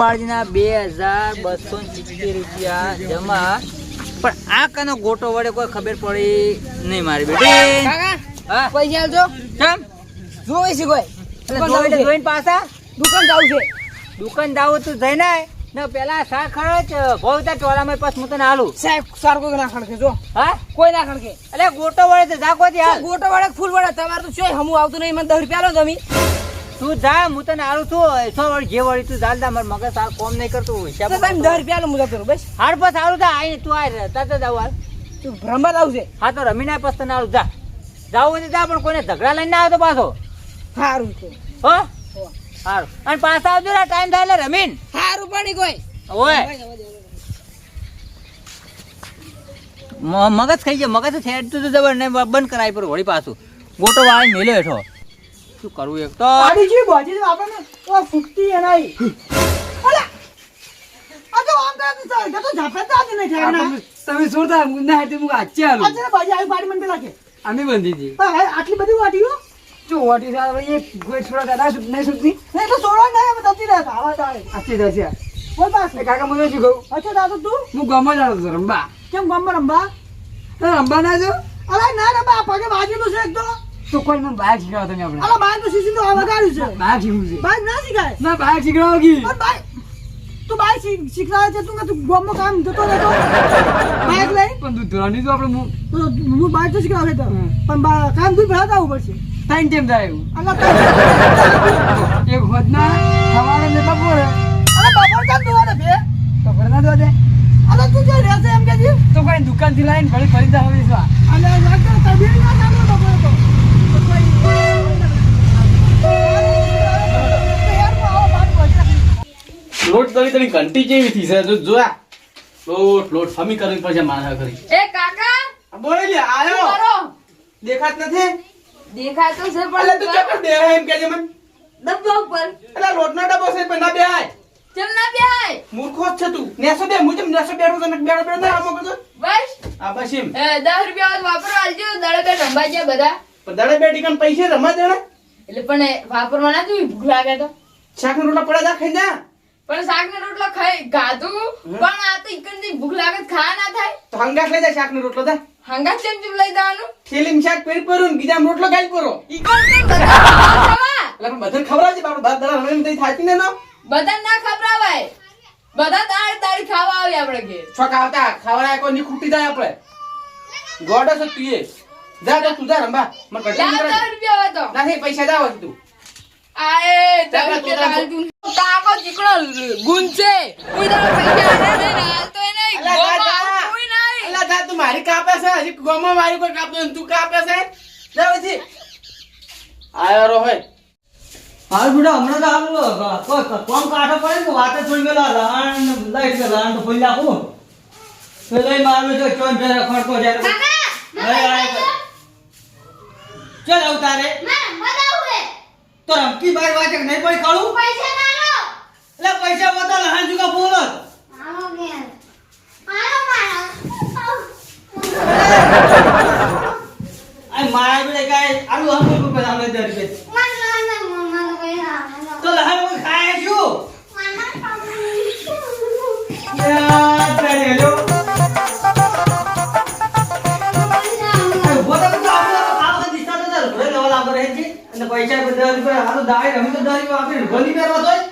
ગોપાળજીના બે હજાર બસો સિત્તેર રૂપિયા જમા. પણ આ કનો ગોટો વડે કોઈ ખબર પડી નહીં મારી બેટી. પૈસા આવજો કેમ? જોવે છે કોઈ. જોઈને પાછા? દુકાન જાવ છે. દુકાન જાવ તો જઈને આય. ને પેલા સા ખર્ચ ભોવતા ટોળામાં પાછું હું તને હાલું સાહેબ સાર ના ખણકે જો. હા? કોઈ ના ખણકે એટલે ગોટો વડે તો જા કોઈ ગોટો વડે ફૂલ વડે? તમારે તો ચોય હમું આવતું નહીં. મને દસ રૂપિયા લો તમે. તું જા હું તને હાલું છું. સો વળી જે વળી તું ચાલ દા મારું મગજ સારું કોમ નહીં કરતું હિસાબ તમે દસ રૂપિયા નું જતો બસ. હાર પર સારું થા આઈ તું આય તરત જ આવું હાલ. તું ભ્રમર આવશે હા તો રમીને પાસ પછી તને હાલું જા જાવું તો જા પણ કોઈને ઝઘડા લઈને ના આવતો પાછો. સારું છે. હો? સારું અને પાછા આવજો ને ટાઈમ થાય એટલે રમીન. સારું પડી કોઈ. ઓય. મગજ ખાઈ ગયો. મગજ ખેડતું તો જબર ને બંધ કરાય પર વળી પાછું. ગોટો વાળી મેલ્યો હેઠો. શું કરવું એક તો? આડી જી બોજી તો આપણને. ઓ ફૂટતી એ નહીં. અલા આ તો આમ કરે તો ચાલ તો જાફે તો આને ઠેકના તમે જોરદાર ના હતી મુક આચે આલો આજે બાજી આવી પાડી મને લાગે અમે બંધી દી પણ આટલી બધી વાટીઓ જો વાટી સાહેબ એ કોઈ છોડા દાદા સુટ નહીં સુતી નહીં તો સોડા નહીં અમે તતી આવા તાળે આચી દશે બોલ પાસ એ કાકા મને શું કહું? અચ્છા દાદુ તું? હું ગમો જાણો છું રંબા. કેમ ગમમાં રંબા? રંબા ના જો. અલા ના રંબા પગે નું છે એક તો. તો કોઈ મને બહાર શીખડાવો તમે આપણે. અલા બાય તો સીસી તો વગાડ્યું છે. બહાર શીખવું છે. બાય ના શીખાય? ના બહાર શીખડાવો કી? પણ બાય તું શીખ શીખવાડે છે તું કે તું ગમમાં કામ જતો રહેતો? બાઇક લઈ પણ તું ધોરણી તો આપણે હું હું બાઇક તો શીખવાડે તો. પણ કામ તું ભરાતા આવવું પડશે. ત્રણ ટાઈમ થાય એવું. અલા એક હોદના સવારે ને બપોરે. અલા બપોર કામ તું બે તો ભરના દો અલા તું જે રહેશે એમ કે તો કોઈ દુકાનથી લાવીને ફરી ફરી જાવ વિશ્વા લાગતો તબીર ના કામ નો બપોર તો તો કોઈ યાર હું આવો બાત પહોંચ્યા લોટ કરી તળી ઘંટી જેવી થઈ છે. જો જોયા લોટ લોટ. ફમી કરવી પડશે મારા કરી. એ કાકા બોલે લે આયો. દેખાત નથી? દેખાય તો છે પણ તું પણ ચોક્કસ બે એમ કેજે મને. ડબ્બો ઉપર. એટલે લોટનો ડબ્બો છે પણ ના બે આય ચમ ના બેહાય? મૂર્ખો છે તું. નેસો બે મુજબ નેસો બેઠો તને બેડો બેડો ના આમો કરતો બસ. આ બસ એમ. એ 10 રૂપિયા વાપરો આલજો. દડે બે રંબા ગયા બધા. પણ દાડે બે ટીકન પૈસે રમા દેણે એટલે પણ વાપરવા ના જોયું ભૂખ લાગે તો. શાક નો રોટલા પડ્યા ખાઈ જા. પણ શાક ના રોટલો ખાઈ ગાધું પણ આ તો ઇકન ભૂખ લાગે ખા ના થાય. તો હંગાત લઈ જાય શાક નો રોટલો જા હંગા લેમ ચમ લઈ જવાનું? થેલીમાં શાક પેરી પરું બીજા રોટલો ગાઈ પરો ઇકન બધા એટલે પણ બધાને ખવડાવજે બાપડો બાપ દાડા હવે તઈ થાતી ને નો બધા ના ખબરાવાય બધા દાળ દાળ ખાવા આવે આપણે કે છોક આવતા ખવડાય કોઈ ની ખૂટી જાય આપણે. ગોડો છે તું એ. જા તો તું જા રંબા મને કઢી રૂપિયા હોય તો. ના થઈ પૈસા દાવ તું. ચાલ, રૂપિયા તું હાલ તું. કાકો ચીકણો ગુંજ. છે કોઈ દાડો પૈસા જા, ગોમાં જા. આવતું ય નહીં. અલા જા તું મારી કાપે છે. હજી ગોમાં મારી કોઈ કાપતો તું કાપે છે? જા પછી. આયો રો હોય હાલ બેટા હમણાં તો આવું કોમ કાઢો પડે ને વાતે છોડી પેલા રાણ લાઈટ કે લહાણ તો ફોઈ નાખું. તો લઈ મારું જો ચોન ફેર ખડકો જાય ચાલ અવતારે તો રમકી બાર વાંચે કે નહીં પડી ખાડું? એટલે પૈસા બતા લહાણ જુગા બોલો મારા. બેટા કાય આલુ હમ કોઈ પેલા અમે દર દાય રમી તો દાય આપણે ગોલી કરવા તોય.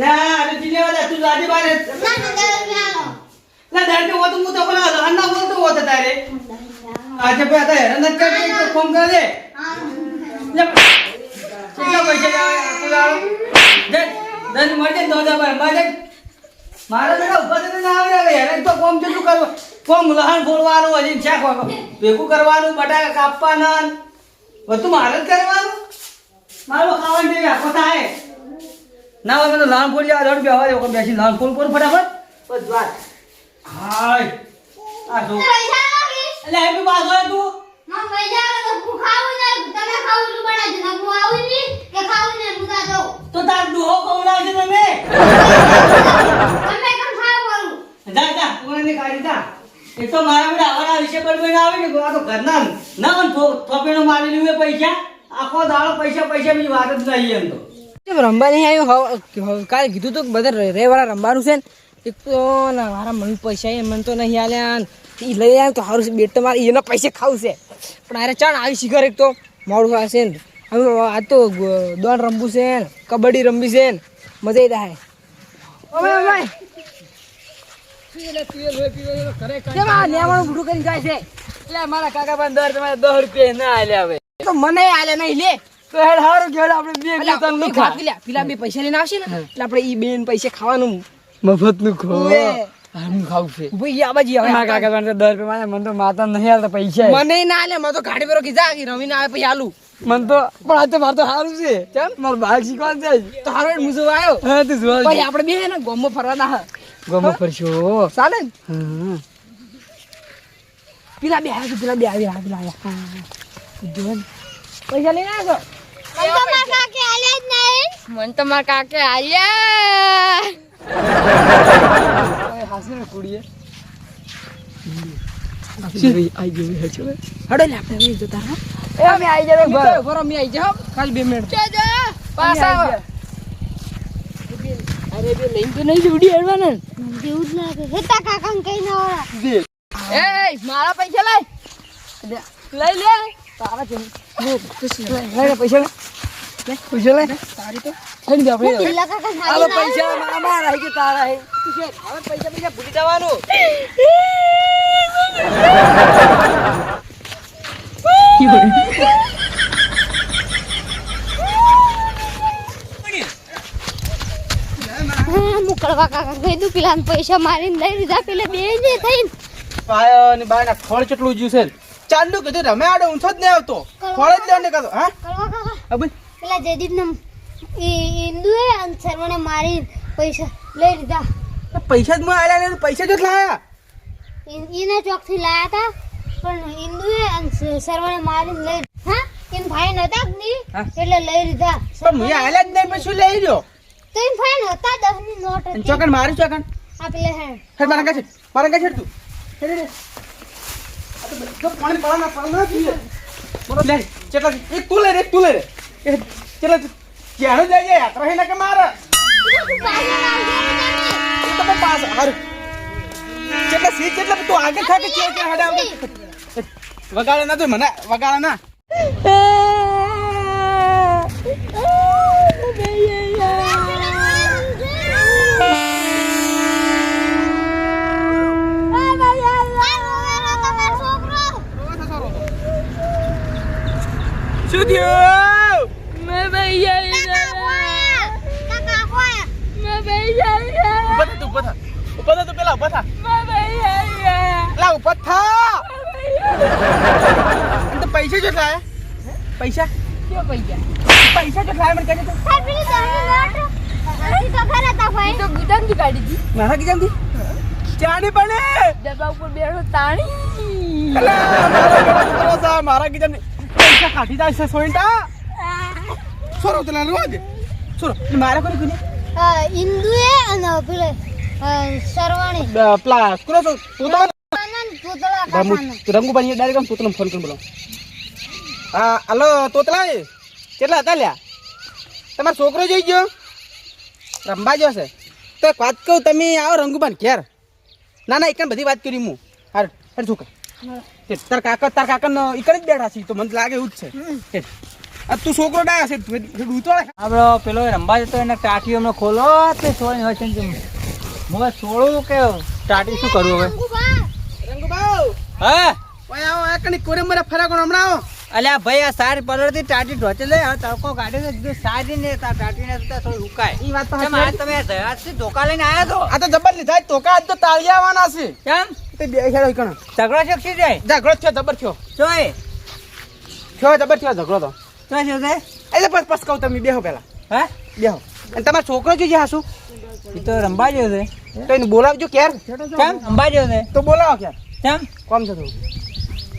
ના અરે ચીલે વાળા, તું લાડી બારે. ના દાડે હો તો હું તો પણ અન્ના બોલતો હોત તારે. આજે પે હતા હેરાન જ કરે તો ફોન કરે દે કેટલા પૈસા લાવે લાવ. જય દન મળે તો જા બાર મારે મારા બેટા થઈને ના આવે, હવે હેરાન તો કોમ જેટલું કરવું? કોમ લહાણ ફોડવાનું હજી છે ભેગું કરવાનું, બટાકા કાપવાના બધું મારે જ કરવાનું? મારું ખાવાનું જેવી આખો થાય. ના હોય તો લહાણ ફોડી આ દોડ બેવા દે બેસી લહાણ ફોડ ફોડ ફટાફટ. બસ વાત. હાય. આ જો. એટલે હેપી પાસ હોય તું તો તાર ડોહો ખવડાવશે તમે જા જા કોને કાઢી જા. એ તો મારા બેટા આવવાના વિશે પર બેન આવે ને આ તો ઘરના ના પણ થોપેણો મારેલી હોય પૈસા? આખો દાડો પૈસા પૈસા બીજી વાત જ નહીં એમ તો. રમવા નહીં આવ્યું કાલે કીધું તું કે બધા રેવાળા રમવાનું છે ને એક તો ના મારા મમ્મી પૈસા એ મને તો નહીં આલ્યા એ લઈ આવ્યો તો સારું છે બેટ તો મારે એના પૈસા ખાવું છે. પણ અરે ચાણ આવી શિખર એક તો? મોડું થશે ને. હવે આ તો દોડ રમવું છે ને કબડ્ડી રમવી છે ને મજા નેવાનું બુઢું કરીને જાય છે? એટલે મારા કાકા પાસે દર તમારે દસ રૂપિયા ના આલ્યા હવે તો મને આલ્યા નહીં લે. તો હેડ હારું કેવડ આપણે બે બે ત્રણ એક વાત પેલા પેલા બે પૈસા લઈને આવશે ને એટલે આપણે ઈ બેન પૈસે ખાવાનું મફતનું ખો. આમ ખાવું છે. ભાઈ આ બાજુ હવે. મારા કાકા પાસે દસ રૂપિયા મને તો માતા નહીં આવતા પૈસા. મને ના આલે મને તો ગાડી પર કીધા કે રમીને આવે પછી આલું. મને તો પણ આ તો મારે તો સારું છે. કેમ? મારું બાઈક શીખવાનું છે. તો હારો આવ્યો હા તું જોવા પછી આપણે બે હે ને ગોમો ફરવાના ગમો કરશો ચાલે હા. પેલા બે આવ્યા પેલા બે આવ્યા પેલા આવ્યા હા. જો ને. પૈસા લઈને આવ્યો મન તો મારા કાકે આલ્યા હાસી ને કુડીએ આઈ ગયું હે છે હડો લે આપણે હવે જતા રહો એ અમે આવી જાય બરો બરો અમે આવી જાવ ખાલી બે મિનિટ પાછા આવો. અરે બે લઈને તો નહીં જોડી હેડવાના ને. જેવું જ લાગે હેતા કાકા કઈ ના ઓળા એ મારા પૈસા લાય લઈ લે. તારા છે લે લે પૈસા લે. પૈસા લે તારી તો. થઈ ગયા આપણે સારી પૈસા મારા મારા હે કે તારા હે? હવે પૈસા પૈસા ભૂલી જવાનું. હા મુકળવા કાકા કીધું પેલા પૈસા મારીને લઈ લીધા પેલા બે જે થઈને. પાયો ને બાયના ખોળ કેટલું જ્યું છે ચાંદુ કીધું રમે આડો ઊંચો જ નહીં આવતો. ખોળ જ લેવાને કહેતો હા? કળવા કાકા હા બોલ. પેલા જયદીપ ને ઇન્દુએ અને શર્માને મારી પૈસા લઈ લીધા. પૈસા જ મને આલ્યા ને પૈસા જ લાયા? લાયા હતા પણ ઇન્દુએ અને શર્માને મારીને લઈ હા? એમ ભાઈ નતા નહીં એટલે લઈ લીધા. પણ મેં આલ્યા જ નહીં પછી શું લઈ રહ્યો તો એમ ભાઈ નતા દસની નોટ ચોકન મારી ચોકન? આ પેલે હે મારા કાছে મારા કાছে તું. પાણી પડે ના પડે ના બોલો લે, ચેટલા એક તું લે રે, તું લે રે. એ ચેટલા ક્યાં જાય, યાત્રા હે ના કે મારા? એ તો પણ પાસ હાર. ચેટલા સી ચેટલા? તું આગળ થા કે ચે કે વગાડે ના તું મને, વગાડે ના. શું થયું મેં પૈસા ઊભા થા તું ઊભા થા ઊભા થા તું પેલા ઊભા થા પેલા ઊભા થા તો પૈસા કેટલા આયા પૈસા કયો પૈસા પૈસા કેટલા મને કહેજે તો તો ગુદામથી કાઢી હતી મારા કીધા ચાની પડે ડબ્બા ઉપર બેઠો તાણી મારા ઘરે કીધા પૈસા કાઢી જાય છે સોઈન્ટા છોરો તો ના રોજ છોરો મારા કોને કોને ઇન્દુએ અને પેલે સરવાણી. પેલા કોનો તો પોતાનો રંગુ બની ડાયરેક્ટ આમ તોતલાને ફોન કરી બોલો હા હલો તોતલા કેટલા હતા લ્યા? તમારો છોકરો જોઈ ગયો? રમવા ગયો છે તો એક વાત કહું તમે આવો રંગુબાન ઘેર. ના ના એક બધી વાત કરી હું હાર છોકરા તાર કાકા તાર કાકા એકન જ બેઠા છે તો મને લાગે એવું જ છે. આ તું છોકરો ડાયા છે ડૂતો આપડો પેલો રંબા જતો એને ટાટીઓ નો ખોલો તે સોય હોય છે હવે છોડું કે ટાટી શું કરવું હવે? રંગુબાઉ હા? ઓય આવો આ કણી કોરે મરે ફરા કોણ હમણાં આવો. અલ્યા ભાઈ આ સાર પડરથી ટાટી ઢોચે લે હવે તડકો કાઢીને કીધું સારી ને તા ટાટી ને તો થોડી ઉકાય. ઈ વાત તો તમે ધયાજથી ધોકા લઈને આયા છો? આ તો જબર લીધા ધોકા આજ તો તાળિયા આવવાના છે. કેમ? તે બે ખેડો કણ. ઝઘડો શીખી જાય ઝઘડો થયો જબર થયો થયો જબર થયો ઝઘડો તો. તો શું છે? એટલે બસ બસ કહું તમે બેહો પેલા હા? બેહો. અને તમારો છોકરો જોઈએ હાસુ? એ તો રંબા જેવો છે. તો એને બોલાવજો ક્યાર? કેમ? રંબા છે? તો બોલાવો ક્યાર? કેમ? કોમ છે તું?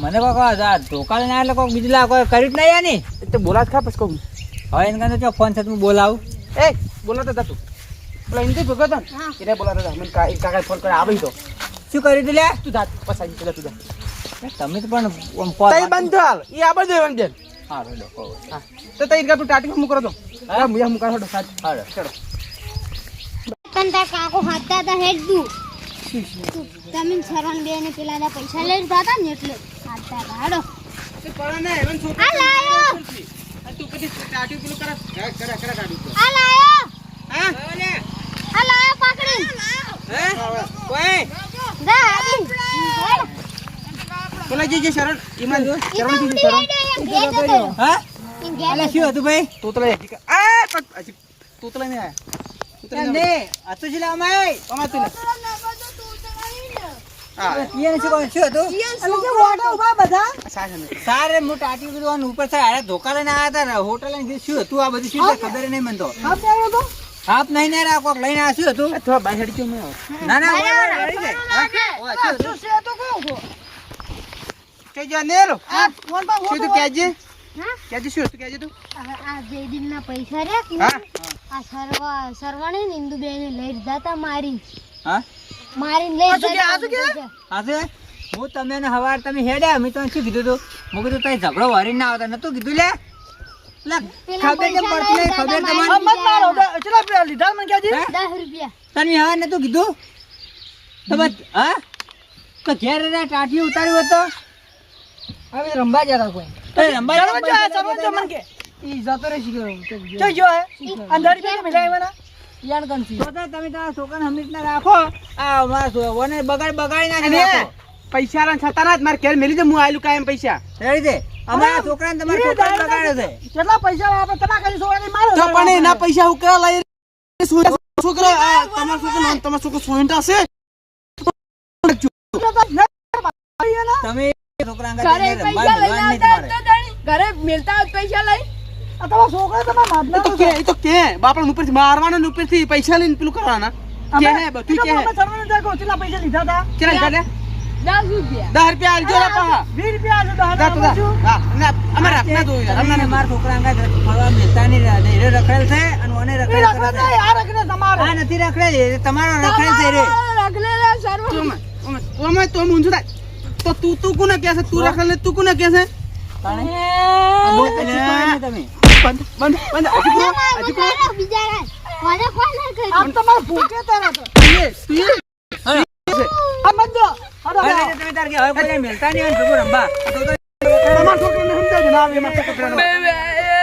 મને કોઈ કહો આ ધોકા ના એટલે કોઈ બીજલા કોઈ કરી જ નહીં આની? તો બોલાવ ખા પછી કહું. હવે એને કહે તો ફોન છે હું બોલાવું. એ બોલાવતો તા તું. પેલા ઇન્દ્ર ભગત એને બોલાવતો હતા મને કાકા ફોન કરે આવી તો. શું કર્યું તું લે? તું જાત પસાઈ પેલા તું જા. તમે તો પણ ઓમ પર તઈ બંધ હાલ. ઈ આબર દેવન બેન. હારું લો, કહો. હા. તો તઈ કા તું ટાટી મૂકરો તો. હા? મુયા મુકા હડો સાચ. ચડો તન તા કાકો હાથતા તા. હેડ દુ તમે શરણ બે ને પેલા ના પૈસા લઈ લીધા હતા ને એટલે હાથતા હતા. તે પણ ને એવન છોકરો આ લાયો તું કદી ટાટી પેલું કરા. કરા કરા ટાટ્યું આ લાયો હા? આ લાયો પકડી. હે? જા હેડ. પેલા જે જે શરણ ઈમાન શરણ તો શરણ. હા? અલા શું હતું ભાઈ? તોતલા આ તોતલા ને આયા. ને બધા ઉપર લઈને લઈને આ બધું? શું ખબર નહીં મને તો. હાથ આવ્યો તો. હાફ નહીં ને રા કોક લઈને આવ્યા શું હતું? ના ના અરે, ઓય, અરે, ઓય, ઓય, અરે, ઓય, શું હતું? શું છે તો કહું છું. કે જો આ ફોન પર શું તું કેજે હા? કેજે શું? તું કેજે તું? હવે આ જયદીપના પૈસા રે હા. આ સરવા સરવાણે ને ઇન્દુબેને લઈ લીધા મારી. હા? મારી લઈ આ કે, આ કે? હું તમને ને હવાર તમે હેડ્યા મેં તમને શું કીધું હતું હું કીધું તઈ ઝઘડો વારી ના આવતા નતું કીધું લે? લે ખબર કેમ પડતી નહીં, ખબર લીધા મત મારો ચલા લીધા મને હે? દસ રૂપિયા. તને હવાર નતું કીધું? તો બસ હા? તો ઘેર રે ટાટી ઉતાર્યું હતો હવે રંબા જતા કોઈ. તો રંબા સરવણ જો સરવણ જો મન કે. ઈ જતો રહે શીખર જોઈ જો હે. અંદર રૂપિયા મિલાય મને યાર કંસી તો તો તમે તમારા છોકરાને ના રાખો. આ અમારા ઓને બગાડ બગાડી નાખી રાખો. પૈસા ના છતા ના માર ઘેર મેલી દે હું આયલું કાયમ પૈસા. રેડી દે. અમારા છોકરાને તમારા છોકરા બગાડ્યો છે. કેટલા પૈસા આપે તમારા કરી સોળાની મારો તો પણ એના પૈસા હું કેવા લઈ છોકરા તમારા છોકરા તમારો છોકરો સોયંટા છે તમે છોકરા અંગત જઈને રમવા ભેગા નહીં તમારે. ઘરે મેલતા હોત પૈસા લઈ. આ તમારા છોકરા તમારા એ તો કે તો કે બાપણ ઉપરથી મારવાના ને ઉપરથી પૈસા લઈને પેલું કરવાના. કે હે બધું કે હે. સરવણ જાગો કેટલા પૈસા લીધા હતા? કેટલા લીધા દસ રૂપિયા. દસ રૂપિયા આલજો પાહા વીસ રૂપિયા આલજો તો જા તું હાલ જા. હા ના અમારે આપના દો યાર અમને અમારા છોકરા ફરવા મિલતા નહીં રહ્યા. એ રખડેલ છે અને ઓને રખડેલ છે. આ તમારો. આ નથી રખડેલ તમારો રખડેલ છે રે. સર્વ. તો મુંજુ થાય. તો તું તું કોને કહે છે? તું રાખલે તું કોને કહે છે?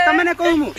તમને કહું હું.